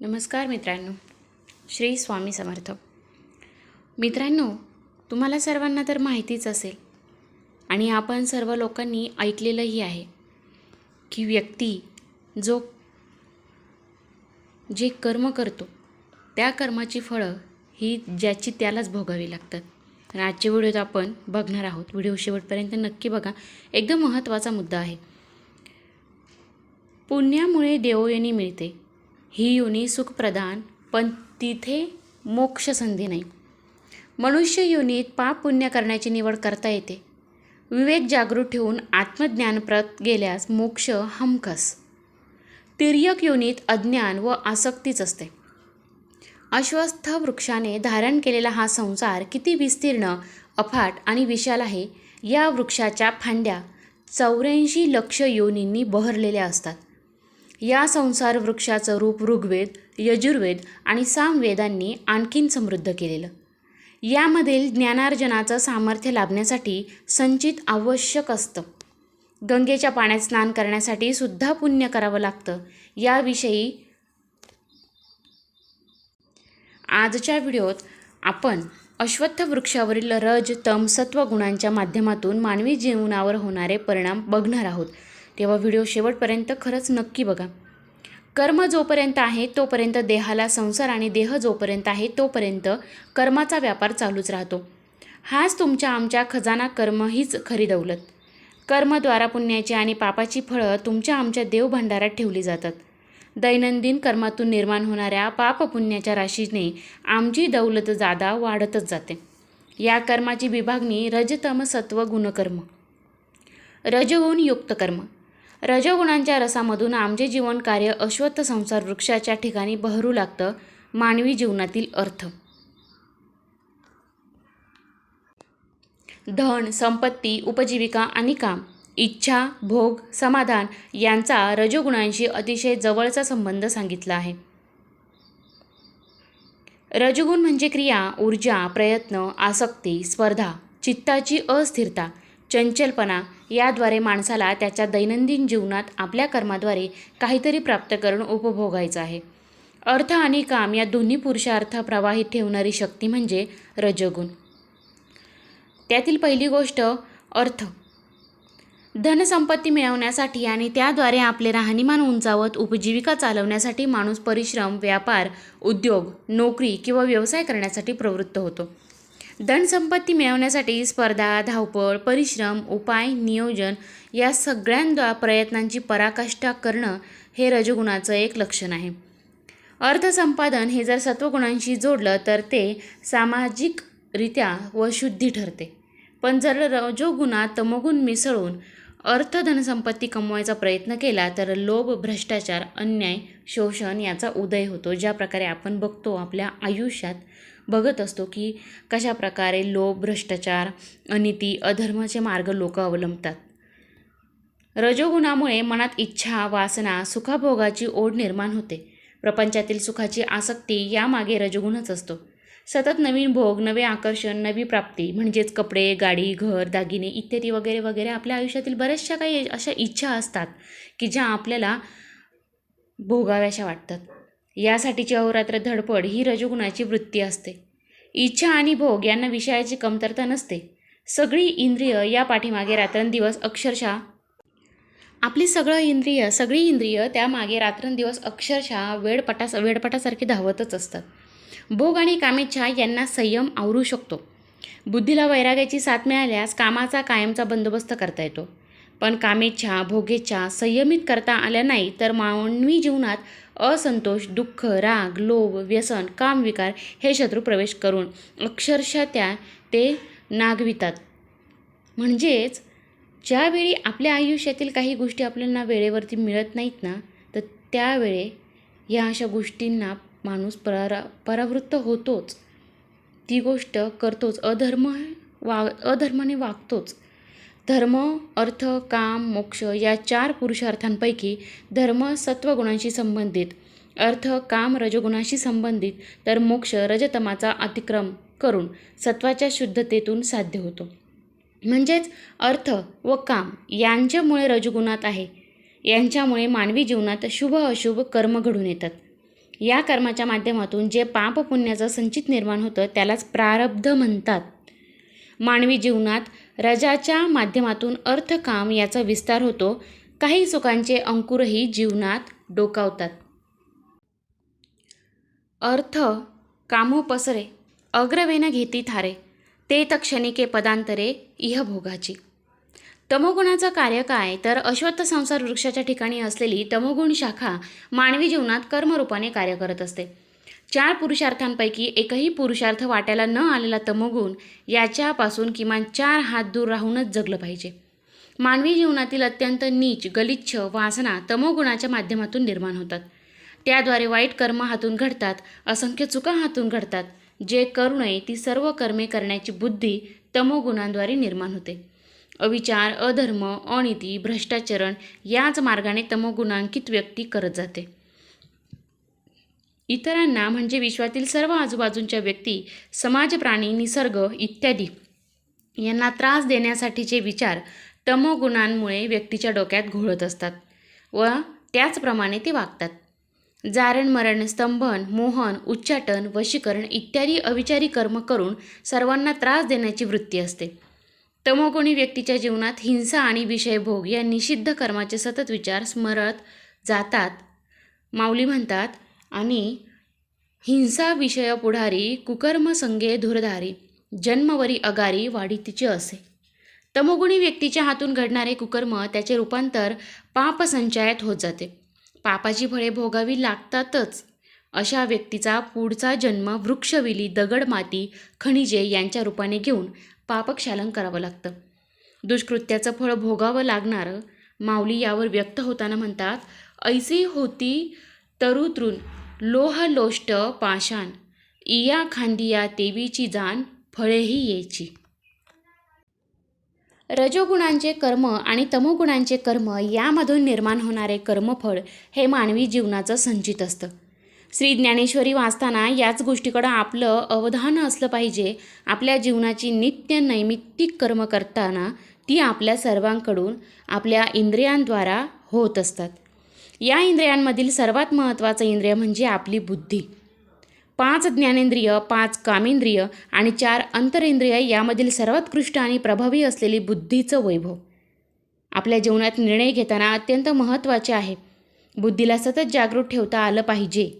नमस्कार मित्रांनो. श्री स्वामी समर्थ. मित्रांनो तुम्हाला सर्वांना तर माहितीच असेल आणि आपण सर्व लोकांनी ऐकलेलंही आहे की व्यक्ती जो जे कर्म करतो त्या कर्माची फळं ही ज्याची त्यालाच भोगावी लागतात. तर आजच्या व्हिडिओत आपण बघणार आहोत. व्हिडिओ शेवटपर्यंत नक्की बघा. एकदम महत्त्वाचा मुद्दा आहे. पुण्यामुळे देवयोनी मिळते. ही योनी सुखप्रदान पण तिथे मोक्ष संधी नाही. मनुष्य योनीत पाप पुण्य करण्याची निवड करता येते. विवेक जागृत ठेवून आत्मज्ञानप्रत गेल्यास मोक्ष हमखस. तिर्यक योनीत अज्ञान व आसक्तीच असते. अश्वस्थ वृक्षाने धारण केलेला हा संसार किती विस्तीर्ण अफाट आणि विशाल आहे या वृक्षाच्या फांद्या चौऱ्याऐंशी लक्ष योनींनी बहरलेल्या असतात. या संसार वृक्षाचं रूप ऋग्वेद यजुर्वेद आणि सामवेदांनी आणखीन समृद्ध केलेलं. यामधील ज्ञानार्जनाचं सामर्थ्य लाभण्यासाठी संचित आवश्यक असतं. गंगेच्या पाण्यात स्नान करण्यासाठी सुद्धा पुण्य करावं लागतं. याविषयी आजच्या व्हिडिओत आपण अश्वत्थ वृक्षावरील रज तम सत्व गुणांच्या माध्यमातून मानवी जीवनावर होणारे परिणाम बघणार आहोत. तेव्हा व्हिडिओ शेवटपर्यंत खरंच नक्की बघा. कर्म जोपर्यंत आहे तोपर्यंत देहाला संसार आणि देह जोपर्यंत आहे तोपर्यंत कर्माचा व्यापार चालूच राहतो. हाच तुमच्या आमच्या खजाना कर्म हीच खरी दौलत. कर्मद्वारा पुण्याची आणि पापाची फळं तुमच्या आमच्या देवभंडारात ठेवली जातात. दैनंदिन कर्मातून निर्माण होणाऱ्या पापपुण्याच्या राशीने आमची दौलत जादा वाढतच जाते. या कर्माची विभागणी रजतम सत्व गुणकर्म. रजगुण युक्त कर्म. रजगुणांच्या रसामधून आमचे जीवन कार्य अश्वत्थ संसार वृक्षाच्या ठिकाणी बहरू लागतं मानवी जीवनातील अर्थ. धन संपत्ती उपजीविका आणि काम इच्छा भोग समाधान यांचा रजगुणांशी अतिशय जवळचा संबंध सांगितला आहे. रजगुण म्हणजे क्रिया ऊर्जा प्रयत्न आसक्ती स्पर्धा चित्ताची अस्थिरता चंचलपणा याद्वारे माणसाला त्याच्या दैनंदिन जीवनात आपल्या कर्माद्वारे काहीतरी प्राप्त करून उपभोगायचं आहे. अर्थ आणि काम या दोन्ही पुरुषार्थ प्रवाहित ठेवणारी शक्ती म्हणजे रजगुण. त्यातील पहिली गोष्ट अर्थ. धनसंपत्ती मिळवण्यासाठी आणि त्याद्वारे आपले राहणीमान उंचावत उपजीविका चालवण्यासाठी माणूस परिश्रम व्यापार उद्योग नोकरी किंवा व्यवसाय करण्यासाठी प्रवृत्त होतो. धनसंपत्ती मिळवण्यासाठी स्पर्धा धावपळ परिश्रम उपाय नियोजन या सगळ्यांद्वा प्रयत्नांची पराकाष्ठा करणं हे रजगुणाचं एक लक्षण आहे. अर्थसंपादन हे जर सत्वगुणांशी जोडलं तर ते सामाजिकरित्या व शुद्धी ठरते. पण जर रजोगुणात तमोगुण मिसळून अर्थ धनसंपत्ती कमवायचा प्रयत्न केला तर लोभ भ्रष्टाचार अन्याय शोषण याचा उदय होतो. ज्या प्रकारे आपण बघतो आपल्या आयुष्यात बघत असतो की कशा प्रकारे लोभ भ्रष्टाचार अनिती अधर्माचे मार्ग लोक अवलंबतात. रजोगुणामुळे मनात इच्छा वासना सुखाभोगाची ओढ निर्माण होते. प्रपंचातील सुखाची आसक्ती यामागे रजगुणच असतो. सतत नवीन भोग नवे आकर्षण नवी प्राप्ती म्हणजेच कपडे गाडी घर दागिने इत्यादी वगैरे वगैरे आपल्या आयुष्यातील बऱ्याचशा काही अशा इच्छा असतात की ज्या आपल्याला भोगाव्याशा वाटतात. यासाठीची अहोरात्र धडपड ही रजगुणाची वृत्ती असते. इच्छा आणि भोग यांना विषयाची कमतरता नसते. सगळी इंद्रिय या पाठीमागे रात्रंदिवस अक्षरशः आपली सगळं इंद्रिय सगळी इंद्रिय त्यामागे रात्रंदिवस अक्षरशः वेडपटा वेडपटासारखी धावतच असतात. भोग आणि कामेच्छा यांना संयम आवरू शकतो. बुद्धीला वैराग्याची साथ मिळाल्यास कामाचा कायमचा बंदोबस्त करता येतो. पण कामेच्छा भोगेच्छा संयमित करता आल्या नाही तर मानवी जीवनात असंतोष दुःख राग लोभ व्यसन कामविकार हे शत्रू प्रवेश करून अक्षरशः त्या ते नागवितात. म्हणजेच ज्यावेळी आपल्या आयुष्यातील काही गोष्टी आपल्याला वेळेवरती मिळत नाहीत ना तर त्यावेळे या अशा गोष्टींना माणूस परा परावृत्त होतोच. ती गोष्ट करतोच. अधर्म वा अधर्माने वागतोच. धर्म अर्थ काम मोक्ष या चार पुरुषार्थांपैकी धर्म सत्वगुणांशी संबंधित अर्थ काम रजगुणाशी संबंधित तर मोक्ष रजतमाचा अतिक्रम करून सत्वाच्या शुद्धतेतून साध्य होतो. म्हणजेच अर्थ व काम यांच्यामुळे रजगुणात आहे. यांच्यामुळे मानवी जीवनात शुभ अशुभ कर्म घडून येतात. या कर्माच्या माध्यमातून जे पाप पुण्याचं संचित निर्माण होतं त्यालाच प्रारब्ध म्हणतात. मानवी जीवनात रजाच्या माध्यमातून अर्थ काम याचा विस्तार होतो. काही सुखांचे अंकुरही जीवनात डोकावतात. अर्थ कामो पसरे अग्रवेन घेती थारे ते तक्षणिके पदांतरे पदांतरे इहभोगाची तमोगुणाचं कार्य काय? तर अश्वत्थ संसार वृक्षाच्या ठिकाणी असलेली तमोगुण शाखा मानवी जीवनात कर्मरूपाने कार्य करत असते. चार पुरुषार्थांपैकी एकही पुरुषार्थ वाट्याला न आलेला तमोगुण याच्यापासून किमान चार हात दूर राहूनच जगलं पाहिजे. मानवी जीवनातील अत्यंत नीच गलिच्छ वासना तमोगुणाच्या माध्यमातून निर्माण होतात. त्याद्वारे वाईट कर्म हातून घडतात असंख्य चुका हातून घडतात. जे करू नये ती सर्व कर्मे करण्याची बुद्धी तमोगुणांद्वारे निर्माण होते. अविचार अधर्म अनिती भ्रष्टाचरण याच मार्गाने तमोगुणांकित व्यक्ती करत जाते. इतरांना म्हणजे विश्वातील सर्व आजूबाजूंच्या व्यक्ती समाज प्राणी निसर्ग इत्यादी यांना त्रास देण्यासाठीचे विचार तमोगुणांमुळे व्यक्तीच्या डोक्यात घोळत असतात व त्याचप्रमाणे ते वागतात. जारण मरण स्तंभन मोहन उच्चाटन वशीकरण इत्यादी अविचारी कर्म करून सर्वांना त्रास देण्याची वृत्ती असते. तमोगुणी व्यक्तीच्या जीवनात हिंसा आणि विषयभोग या निषिद्ध कर्माचे सतत विचार स्मरत जातात. माऊली म्हणतात आणि हिंसा विषय पुढारी कुकर्म संगे धुरधारी जन्मवरी अगारी वाढीतीचे असे. तमोगुणी व्यक्तीच्या हातून घडणारे कुकर्म त्याचे रूपांतर पापसंचयात होत जाते. पापाची फळे भोगावी लागतातच. अशा व्यक्तीचा पुढचा जन्म वृक्षविली दगड माती खनिजे यांच्या रूपाने घेऊन पापक्षालन करावं लागतं. दुष्कृत्याचं फळ भोगावं लागणारं माऊली यावर व्यक्त होताना म्हणतात ऐसी होती तरुतृण लोहलोष्ट पाषाण. इया खांदिया देवीची जाण फळेही येची. रजोगुणांचे कर्म आणि तमोगुणांचे कर्म यामधून निर्माण होणारे कर्मफळ हे मानवी जीवनाचं संचित असतं. श्री ज्ञानेश्वरी वाचताना याच गोष्टीकडं आपलं अवधान असलं पाहिजे. आपल्या जीवनाची नित्य नैमित्तिक कर्म करताना ती आपल्या सर्वांकडून आपल्या इंद्रियांद्वारा होत असतात. या इंद्रियांमधील सर्वात महत्त्वाचं इंद्रिय म्हणजे आपली बुद्धी. पाच ज्ञानेंद्रिय पाच कामेंद्रिय आणि चार अंतरेंद्रिय यामधील सर्वोत्कृष्ट आणि प्रभावी असलेली बुद्धीचं वैभव. आपल्या जीवनात निर्णय घेताना अत्यंत महत्त्वाचे आहे. बुद्धीला सतत जागृत ठेवता आलं पाहिजे.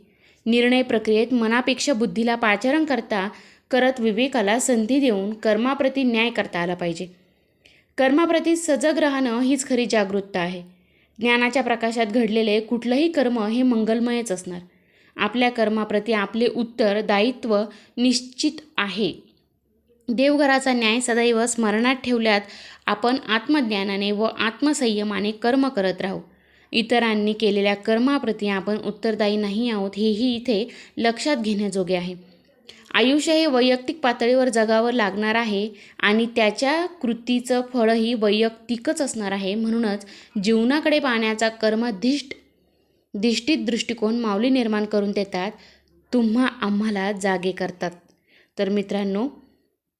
निर्णय प्रक्रियेत मनापेक्षा बुद्धीला पाचारण करता करत विवेकाला संधी देऊन कर्माप्रती न्याय करता आला पाहिजे. कर्माप्रती सजग राहणं हीच खरी जागरूकता आहे. ज्ञानाच्या प्रकाशात घडलेले कुठलंही कर्म हे मंगलमयच असणार. आपल्या कर्माप्रती आपले उत्तर दायित्व निश्चित आहे. देवघराचा न्याय सदैव स्मरणात ठेवल्यात आपण आत्मज्ञानाने व आत्मसंयमाने कर्म करत राहू. इतरांनी केलेल्या कर्माप्रती आपण उत्तरदायी नाही आहोत हेही इथे लक्षात घेण्याजोगे आहे. आयुष्य हे वैयक्तिक पातळीवर जगावं लागणार आहे आणि त्याच्या कृतीचं फळही वैयक्तिकच असणार आहे. म्हणूनच जीवनाकडे पाहण्याचा कर्मधिष्ठ दिष्टीत दृष्टिकोन माऊली निर्माण करून देतात तुम्हा आम्हाला जागे करतात. तर मित्रांनो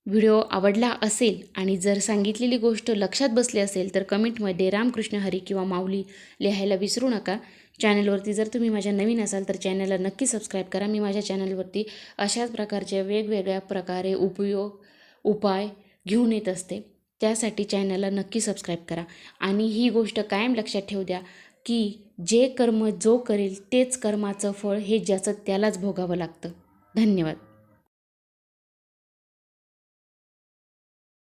व्हिडिओ आवडला असेल आणि जर सांगितलेली गोष्ट लक्षात बसली असेल तर कमेंटमध्ये रामकृष्ण हरी किंवा माऊली लिहायला विसरू नका. चॅनलवरती जर तुम्ही माझ्या नवीन असाल तर चॅनलला नक्की सबस्क्राईब करा. मी माझ्या चॅनलवरती अशाच प्रकारचे वेगवेगळ्या प्रकारे उपयोग उपाय घेऊन येत असते. त्यासाठी चॅनलला नक्की सबस्क्राईब करा. आणि ही गोष्ट कायम लक्षात ठेवू द्या की जे कर्म जो करेल तेच कर्माचं फळ हे ज्याचं त्यालाच भोगावं लागतं. धन्यवाद.